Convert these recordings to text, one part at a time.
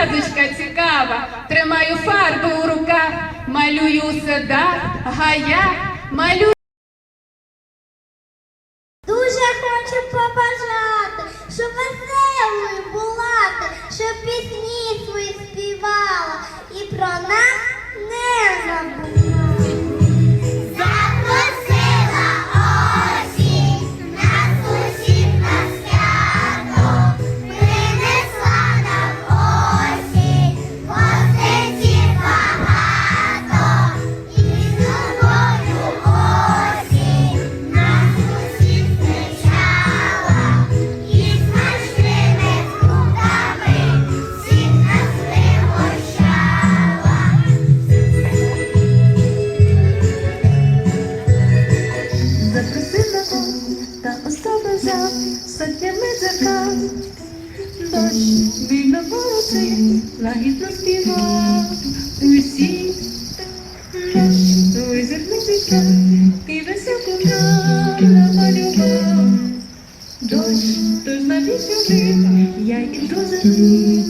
казочка цікава, тримаю фарби у руках, малюю у садах, гаях, малюю. Дуже хочу побажати, щоб веселою була ти, щоб пісні свої співала і про нас не забувала. Дощ вільно полоси, лагідно співав. Усі вітер і нам намалював. Дощ, тож навіть сюди, я іду за ним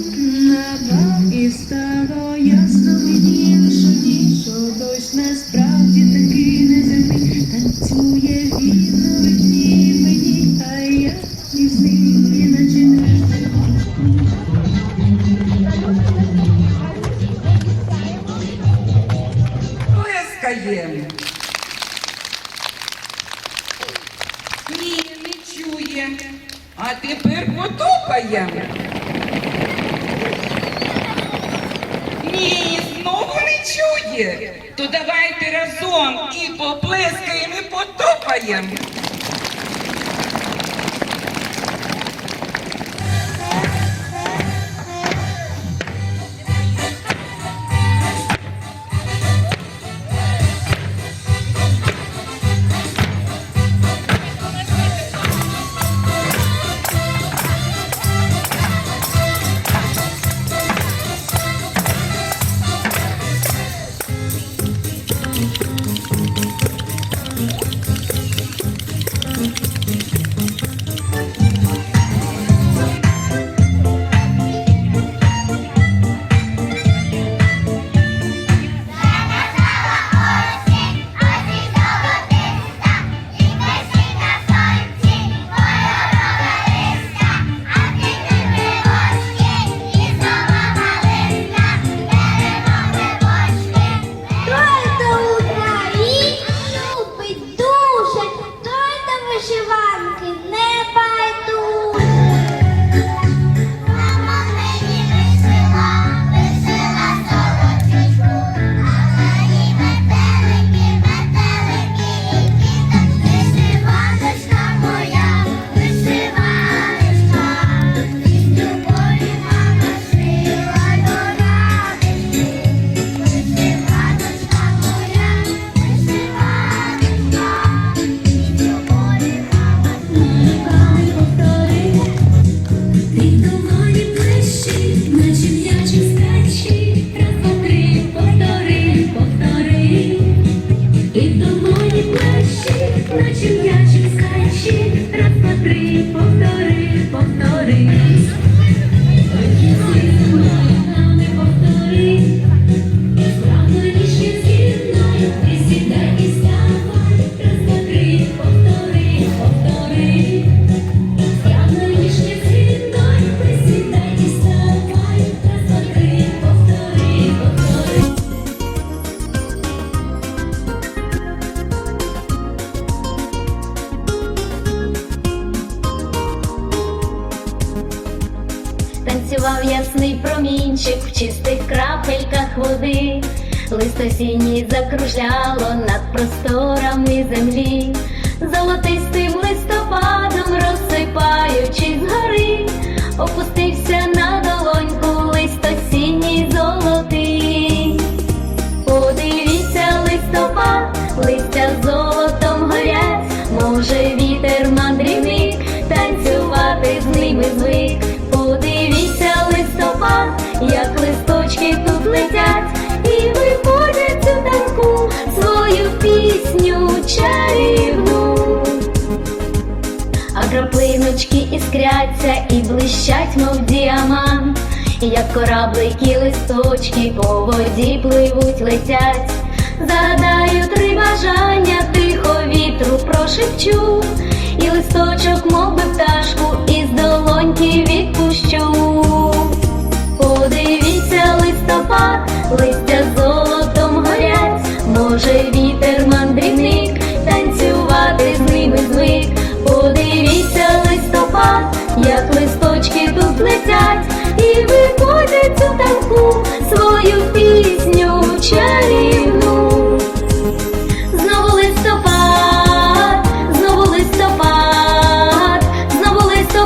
на бал. І стало ясно мені, що ні, що дощ насправді Ні, не чує. А тепер потопаємо. Ні, знову не чує. То давайте разом і поплескаємо, і потопаємо. Впав ясний промінчик в чистих крапельках води. Лист осінній закружляло над просторами землі, золотистим листопадом іскряться і блищать, мов діамант, як кораблики листочки по воді пливуть, летять. Загадаю три бажання, тихо вітру прошепчу, і листочок, мов би пташку, із долоньки відпущу. Подивіться листопад,